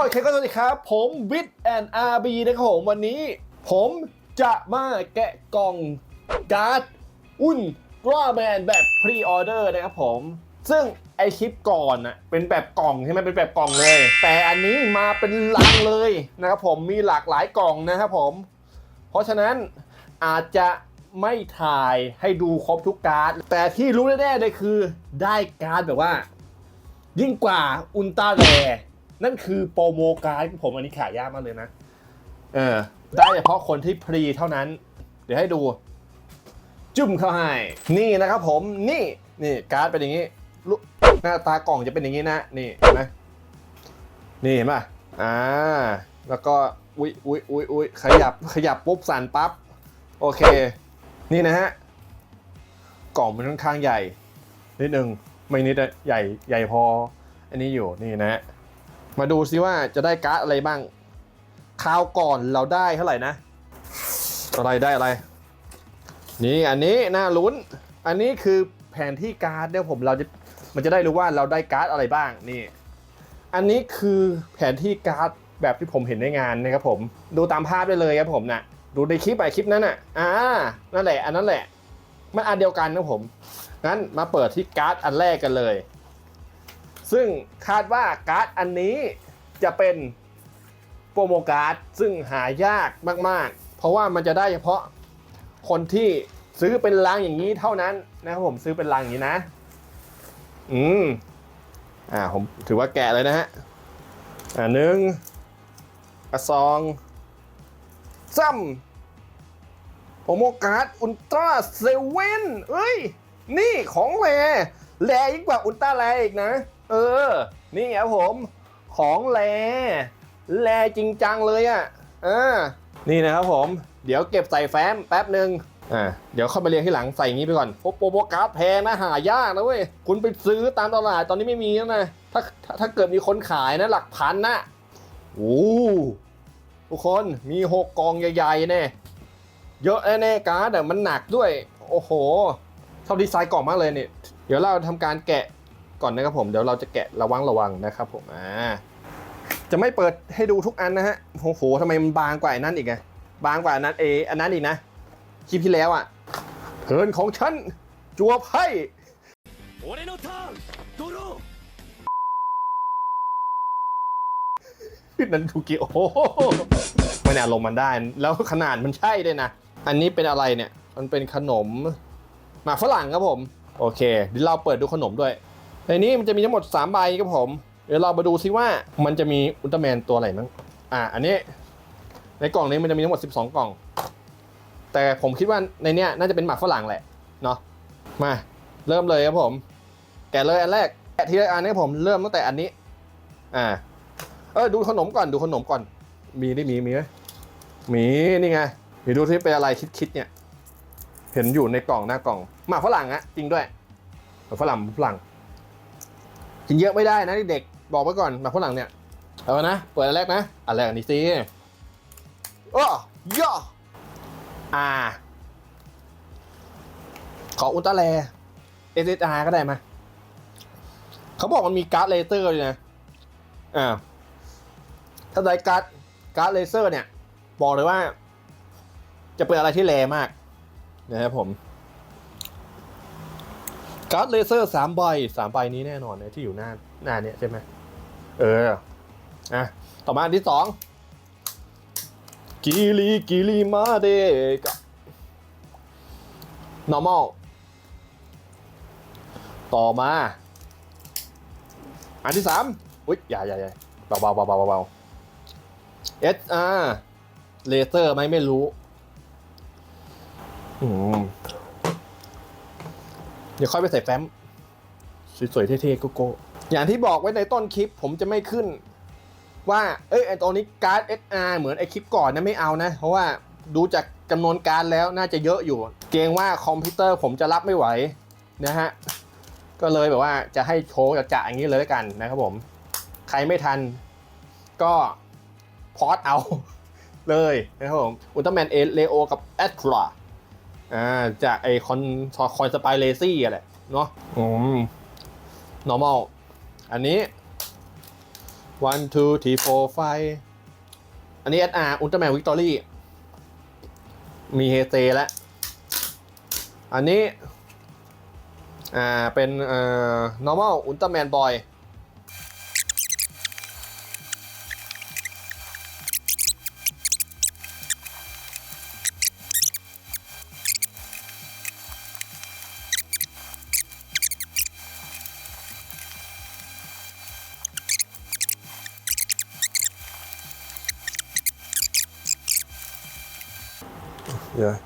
โอเคก็สวัสดีครับ ผมวิทแอนอาร์บีนะครับผมวันนี้ ผมจะมาแกะกล่องการ์ดอุ่นกราแมนแบบพรีออเดอร์นะครับผม ซึ่งไอคลิปก่อนน่ะเป็นแบบกล่องใช่ไหมเป็นแบบกล่องเลย แต่อันนี้มาเป็นลังเลยนะครับผมมีหลากหลายกล่องนะครับผม เพราะฉะนั้นอาจจะไม่ถ่ายให้ดูครบทุกการ์ด แต่ที่รู้แน่ๆเลยคือได้การ์ดแบบว่า ยิ่งกว่าอุลตร้าแร นั่นคือโปรโมการ์ดผมอันนี้ขายยากมากเลยนะ เออ ได้เฉพาะคนที่พรีเท่านั้น เดี๋ยวให้ดู จุ่มเข้าให้ นี่นะครับผม นี่ นี่การ์ดเป็นอย่างนี้หน้าตากล่องจะเป็นอย่างนี้นะ นี่เห็นไหมนี่เห็นป่ะอ่า แล้วก็ อุ๊ยอุ๊ยอุ๊ยอุ๊ยขยับ ขยับปุ๊บสั่นปั๊บ โอเค นี่นะฮะ กล่องมันค่อนข้างใหญ่ นิดนึง ไม่นิดอะใหญ่ ใหญ่พอ อันนี้อยู่ นี่นะฮะ มาดูซิว่าจะได้การ์ดอะไรบ้างคราวก่อนเราได้เท่าไหร่นะ อะไรได้อะไร นี่อันนี้น่าลุ้น อันนี้คือแผนที่การ์ดเนี่ยผมเราจะมันจะได้รู้ว่าเราได้การ์ดอะไรบ้างนี่ อันนี้คือแผนที่การ์ดแบบที่ผมเห็นในงานนะครับผมดูตามภาพได้เลยครับผมนะ่ะดูในคลิปไปคลิปนั้นน่ะอ่านั่นแหละ อันนั้นแหละ มันอันเดียวกันนะผมงั้นมาเปิดที่การ์ดอันแรกกันเลย ซึ่งคาดว่าการ์ดอันนี้จะเป็นโปรโมการ์ดซึ่งหายากมากๆ เพราะว่ามันจะได้เฉพาะคนที่ซื้อเป็นลังอย่างนี้เท่านั้นนะครับผมซื้อเป็นลังอย่างนี้นะ อืม อ่าผมถือว่าแกะเลยนะฮะ อ่าหนึ่งอะสองซ้ำโปรโมการ์ดอุลตร้าเซเว่นเอ้ย นี่ของแรแรยิ่งกว่าอุลตร้าแรอีกนะ เออ นี่ครับผม ของแรแรจริงจังเลยอะ่ะอ่านี่นะครับผม เดี๋ยวเก็บใส่แฟ้มแป๊บหนึ่งอ่าเดี๋ยวเข้ามาเรียงที่หลังใส่อย่างนี้ไปก่อนโปโปโปการ์ดแพงนะหายากนะเว้ย คุณไปซื้อตามตลาดตอนนี้ไม่มีแล้วนะ ถ้าถ้าถ้าเกิดมีคนขายนะหลักพันนะโอ้ทุกคนมีหกกองใหญ่ๆแน่เยอะแน่การ์ดมันหนักด้วย โอ้โหชอบดีไซน์กล่องมากเลยเนี่ยเดี๋ยวเราทำการแกะ ก่อนนะครับผมเดี๋ยวเราจะแกะระวังระวังนะครับผมอ่าจะไม่เปิดให้ดูทุกอันนะฮะโอ้โหทำไมมันบางกว่านั้นอีกไงบางกว่านั้นเออันนั้นอีกนะคลิปที่แล้วอะเทินของฉันจัวไพ่นันทูกิโอมันอารมณ์มันได้ แล้วขนาดมันใช่ด้วยนะ อันนี้เป็นอะไรเนี่ย มันเป็นขนมหมาฝรั่งครับผม โอเคเดี๋ยวเราเปิดดูขนมด้วย ในนี้มันจะมีทั้งหมด3ใบครับผม เดี๋ยวเรามาดูซิว่ามันจะมีอุลตร้าแมนตัวอะไรมั้ง อ่า อันนี้ ในกล่องนี้มันจะมีทั้งหมด 12 กล่อง แต่ผมคิดว่าในเนี้ยน่าจะเป็นหมากฝรั่งแหละ เนาะ มา เริ่มเลยครับผม แกะเลยอันแรก แกะทีละอันนะครับผมเริ่มตั้งแต่อันนี้ อ่า เออดูขนมก่อน ดูขนมก่อน มีได้มีมีไหมมีนี่ไงมีดูที่เป็นอะไรคิดๆเนี่ย เห็นอยู่ในกล่องหน้ากล่องหมากฝรั่งอะจริงด้วยหมากฝรั่งฝรั่ง กินเยอะไม่ได้นะเด็กๆบอกไว้ก่อนมากฝรั่งเนี่ยเอานะเปิดอันแรกนะอันแรกอันนี้สิอ้อย่ออ่า ขออุลตร้าแรเอสเอสอาร์ก็ได้มาเขาบอกมันมีการ์ดเลเซอร์เลยนะอ่าถ้าได้การ์ดการ์ดเลเซอร์เนี่ย บอกเลยว่า จะเป็นอะไรที่แรงมากนะครับผม การ์ดเลเซอร์สามใบสามใบนี้แน่นอนนะที่อยู่หน้าหน้าเนี่ยใช่ไหมเอออะต่อมาอันที่สองกิริกิริมาเดกะ normal ต่อมา อันที่สามอุ๊ยอย่าอย่าอย่าเบาเบาเบาเบาเบา SR เลเซอร์ไหมไม่รู้ อืม เดี๋ยวค่อยไปใส่แฟ้ม สวยๆเท่ๆโกโก้อย่างที่บอกไว้ในต้นคลิปผมจะไม่ขึ้น ว่า เอ้ยไอตัวนี้การ์ด SR เหมือนไอคลิปก่อนนะไม่เอานะ เพราะว่าดูจากจำนวนการดแล้วน่าจะเยอะอยู่ เกรงว่าคอมพิวเตอร์ผมจะรับไม่ไหวนะฮะ ก็เลยแบบว่าจะให้โชว์จะอย่างนี้เลยแล้วกันนะครับผม ใครไม่ทัน ก็พอดเอาเลยนะครับผมอุลตร้าแมนเอเลโอกับแอดครา อ่าจากไอคอนคอนสไปเลซี่อะแหละเนาะอืม normal อันนี้ one two three four five อันนี้ SR Ultraman Victory มีเฮเซแล้ว อันนี้ อ่า เป็นเอ่อ normal Ultraman Boy เดี๋ยว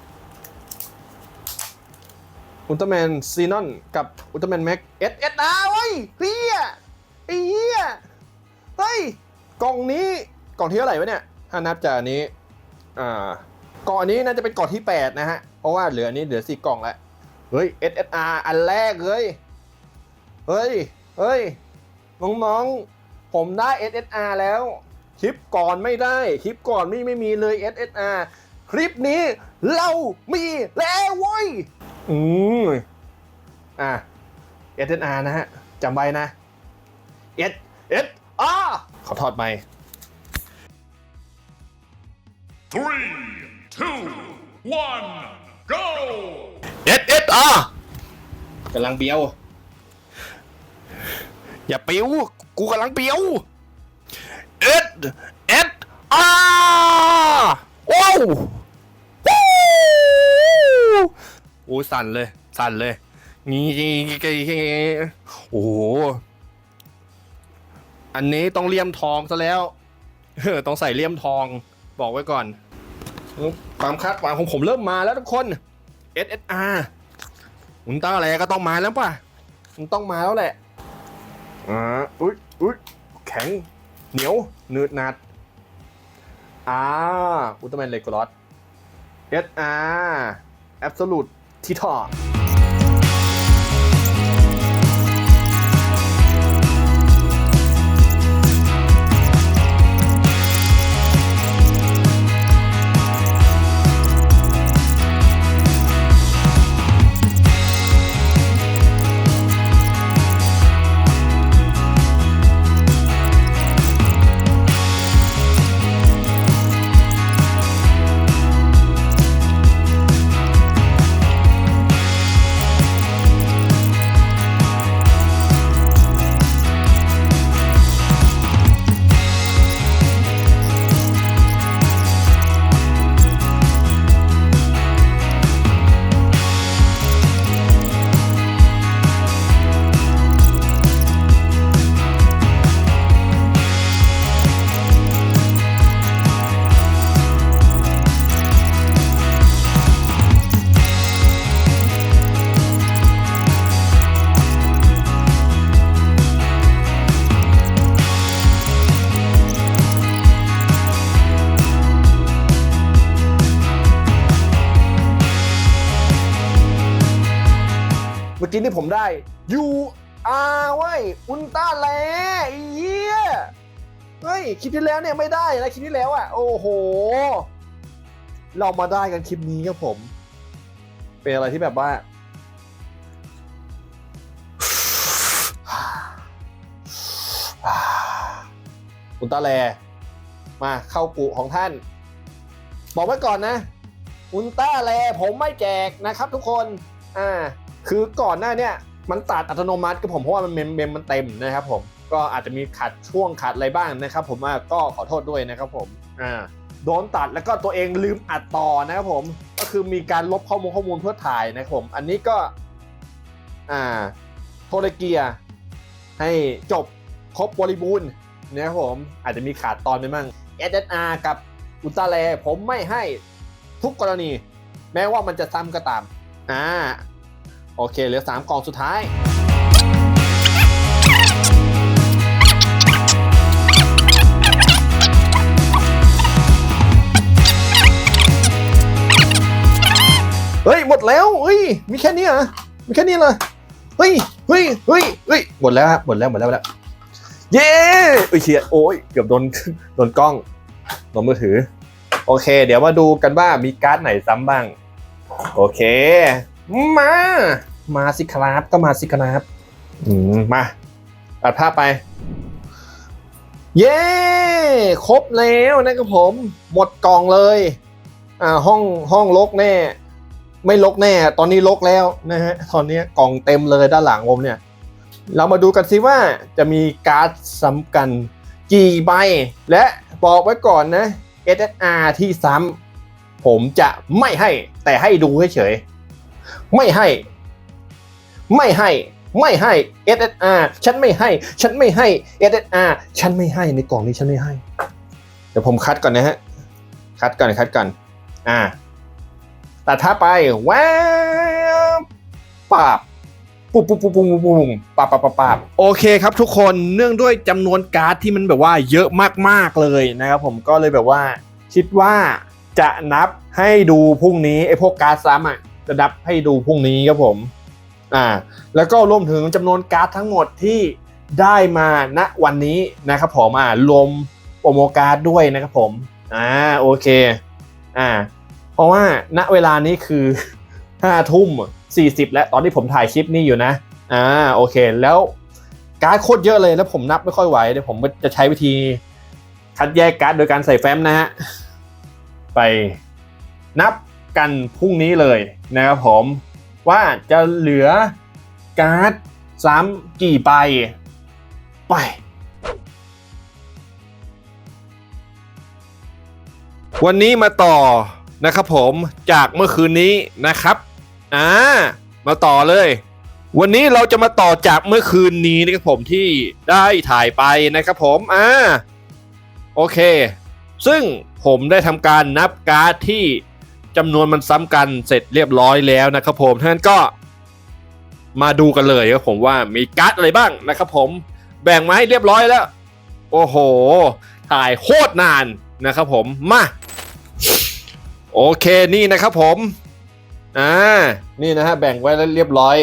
อุลตร้าแมนซีนอนกับอุลตร้าแมนแม็กเอสเอสอาร์เว้ยเฮียไอ้เฮียเฮ้ย กล่องนี้กล่องที่เท่าไหร่วะเนี่ยถ้านับจากอันนี้อ่ากล่องอันนี้น่าจะเป็นกล่องที่ 8 นะฮะ เพราะว่าเหลืออันนี้เหลือสี่กล่องแล้วเฮ้ย SSR อันแรกเฮ้ยเฮ้ย เฮ้ย น้องๆ ผมได้ SSR แล้ว คลิปก่อนไม่ได้ คลิปก่อนไม่ไม่มีเลย SSR คลิปนี้ เรามีแล้วเว้ย อืมอะ SSR นะฮะจำไว้นะ S S R ขอทอดไหม Three, two, one, go! S S R กำลังเบียว อย่าปิ้ว กูกำลังเบียว S S R ว้าววู้ โอ้สั่นเลย สั่นเลยงี้โอ้โหอันนี้ต้องเลี่ยมทองซะแล้วเออต้องใส่เลี่ยมทองบอกไว้ก่อนความคาดหวังของผมเริ่มมาแล้วทุกคน SSR อุลตร้าอะไรก็ต้องมาแล้วป่ะมันต้องมาแล้วแหละอ่าอุ้ยอุ้ยแข็ง เหนียวหนืดหนัดอ่าอุลตร้าแมนเลโกรอส SR Absolute ที่ทอเกี้นี่ผมได้ U R เว้ยอุลตร้าแลไอ้เหี้ยเฮ้ยคลิปที่แล้วเนี่ยไม่ได้นะคลิปที่แล้วอะโอ้โห เรามาได้กันคลิปนี้ครับผม เป็นอะไรที่แบบว่าอุลตร้าแลมาเข้ากุของท่าน บอกไว้ก่อนนะ อุลตร้าแลผมไม่แจกนะครับทุกคน อ่า คือก่อนหน้าเนี่ยมันตัดอัตโนมัติกับผมเพราะว่ามันเมมเมมมันเต็มนะครับผมก็อาจจะมีขัดช่วงขัดอะไรบ้างนะครับผมก็ขอโทษด้วยนะครับผมอ่าโดนตัดแล้วก็ตัวเองลืมอัดต่อนะครับผมก็คือมีการลบข้อมูลข้อมูลเพื่อถ่ายนะครับผมอันนี้ก็อ่าโทรเกียร์ให้จบครบบริบูรณ์นะครับผมอาจจะมีขาดตอนไปมั่ง SSR กับอุลตร้าแลผมไม่ให้ทุกกรณี แม้ว่ามันจะซ้ำก็ตามอ่า โอเค เหลือ 3 กล่องสุดท้าย เฮ้ย หมดแล้วเฮ้ย มีแค่นี้เหรอมีแค่นี้เลยเฮ้ยเฮ้ยเฮ้ยเฮ้ยหมดแล้วครับหมดแล้วหมดแล้วหมดแล้ว เย้เอ้ยเชียโอ้ยเกือบโดนโดนกล้องโดนมือถือ โอเค เดี๋ยวมาดูกันว่ามีการ์ดไหนซ้ำบ้าง โอเค มา มาสิครับก็มาสิครับอืมมาตัดภาพไป เย้ ครบแล้วนะครับผม หมดกล่องเลย อ่าห้องห้องลกแน่ ไม่ลกแน่ ตอนนี้ลกแล้วนะฮะตอนนี้กล่องเต็มเลยด้านหลังผมเนี่ย เรามาดูกันสิว่าจะมีการ์ดซ้ำกันกี่ใบ และบอกไว้ก่อนนะ SSR ที่ซ้ำผมจะไม่ให้แต่ให้ดูเฉยๆ ไม่ให้ ไม่ให้ ไม่ให้ SSR ฉันไม่ให้ ฉันไม่ให้ SSR ฉันไม่ให้ในกล่องนี้ฉันไม่ให้ เดี๋ยวผมคัดก่อนนะฮะ คัดก่อนคัดก่อน อ่าตัดท่าไปแวบปาบปุ๊บปุ๊บปุ๊บปุ๊บปุ๊บปุ๊บปับปับปับปับโอเคครับทุกคนเนื่องด้วยจำนวนการ์ดที่มันแบบว่าเยอะมากๆเลยนะครับผมก็เลยแบบว่า คิดว่าจะนับให้ดูพรุ่งนี้ไอ้พวกการ์ดซ้ำอะ จะนับให้ดูพรุ่งนี้ครับผมอ่าแล้วก็รวมถึงจำนวนการ์ดทั้งหมดที่ได้มาณวันนี้นะครับผมอ่ารวมโปรโมการ์ดด้วยนะครับผมอ่าโอเคอ่าเพราะว่าณเวลานี้คือห้าทุ่มสี่สิบแล้วตอนที่ผมถ่ายคลิปนี้อยู่นะอ่าโอเคแล้วการ์ดโคตรเยอะเลยแล้วผมนับไม่ค่อยไหวเดี๋ยวผมจะใช้วิธีคัดแยกการ์ดโดยการใส่แฟ้มนะฮะไปนับ กันพรุ่งนี้เลยนะครับผมว่าจะเหลือการ์ดซ้ำกี่ใบไปวันนี้มาต่อนะครับผมจากเมื่อคืนนี้นะครับอ่ามาต่อเลย วันนี้เราจะมาต่อจากเมื่อคืนนี้นะครับผมที่ได้ถ่ายไปนะครับผมอ่าโอเค ซึ่งผมได้ทำการนับการ์ดที่ จำนวนมันซ้ำกันเสร็จเรียบร้อยแล้วนะครับผมท่านก็มาดูกันเลยครับผมว่ามีการ์ดอะไรบ้างนะครับผมแบ่งมาให้เรียบร้อยแล้ว โอ้โห ถ่ายโคตรนานนะครับผมมาโอเคนี่นะครับผมอ่านี่นะฮะแบ่งไว้แล้วเรียบร้อย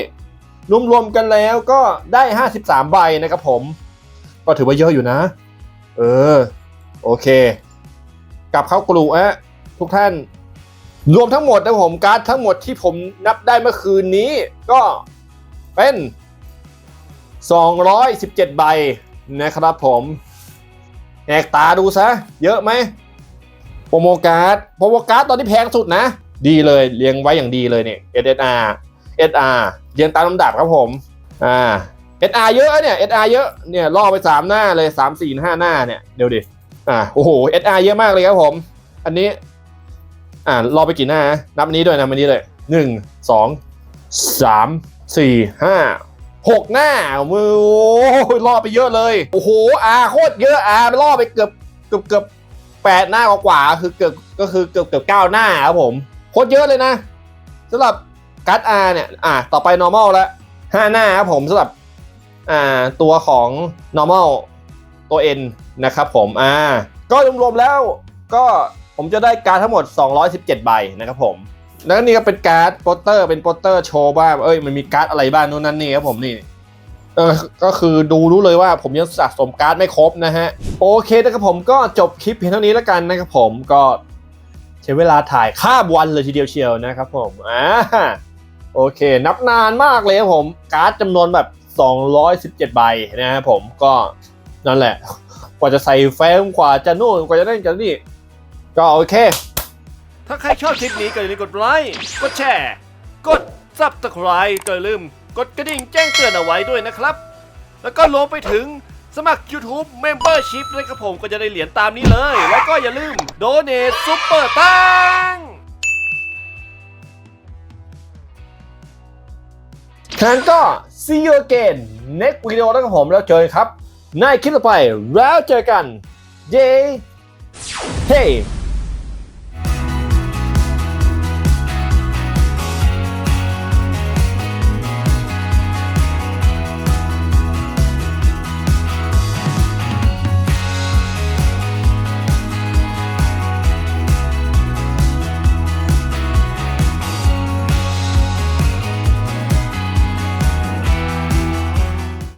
รวมๆกันแล้วก็ได้ 53 ใบนะครับผม ก็ถือว่าเยอะอยู่นะ เออ โอเค กลับเข้ากลุ่อะทุกท่าน รวมทั้งหมดนะผมการ์ดทั้งหมดที่ผมนับได้เมื่อคืนนี้ก็เป็น 217 ใบนะครับผมแหกตาดูซะ เยอะไหมโปรโมการ์ดโปรโมการ์ดตอนนี้แพงสุดนะ ดีเลยเรียงไว้อย่างดีเลยเนี่ย SSR SR เรียงตามลำดับครับผมอ่า SR เยอะเนี่ย SR เยอะเนี่ยล่อไป 3 หน้าเลย 3 4 5 หน้าเนี่ยเดี๋ยวดิอ่าโอ้โห SR เยอะมากเลยครับผม อันนี้ อ่ารอไปกี่หน้า นับอันนี้ด้วยนะอันนี้เลยหนึ่งสองสามสี่ห้าหกหน้ามือโอ้ยล่อไปเยอะเลย โอ้โหอาโคตรเยอะอาล่อไปเกือบเกือบเกือบแปดหน้ากว่าคือเกือบก็คือเกือบเกือบเก้าหน้าครับผมโคตรเยอะเลยนะสำหรับการ์ดอาเนี่ยอ่าต่อไป normal แล้วห้าหน้าครับผมสำหรับอ่าตัวของ normal ตัว N นะครับผมอ่าก็รวมๆแล้วก็ ผมจะได้การ์ดทั้งหมด 217 ใบนะครับผม แล้วนี่ก็เป็นการ์ดโปสเตอร์เป็นโปสเตอร์โชว์ว่างเอ้ยมันมีการ์ดอะไรบ้างนู่นนั่นนี่ครับผมนี่เออก็คือดูรู้เลยว่าผมยังสะสมการ์ดไม่ครบนะฮะ โอเคนะครับผมก็จบคลิปเพียงเท่านี้แล้วกันนะครับผมก็ใช้เวลาถ่ายข้ามวันเลยทีเดียวเชียวนะครับผมอ่าโอเค นับนานมากเลยครับผมการ์ดจำนวนแบบ 217 ใบนะครับผมก็นั่นแหละ กว่าจะใส่แฟ้มกว่าจะนู่นกว่าจะนั่นจะนี่ ก็โอเค ถ้าใครชอบคลิปนี้ก็อย่าลืมกดไลค์ กดแชร์ กด subscribe ก็อย่าลืม กดกระดิ่งแจ้งเตือนเอาไว้ด้วยนะครับ แล้วก็รวมไปถึงสมัคร YouTube Membership เลยครับผมก็จะได้เหรียญตามนี้เลย แล้วก็อย่าลืม Donate Super ตังฉะนั้นก็ see you again next video แล้วกับผมแล้วเจอกันครับ ในคลิปต่อไปแล้วเจอกัน เย้เฮ้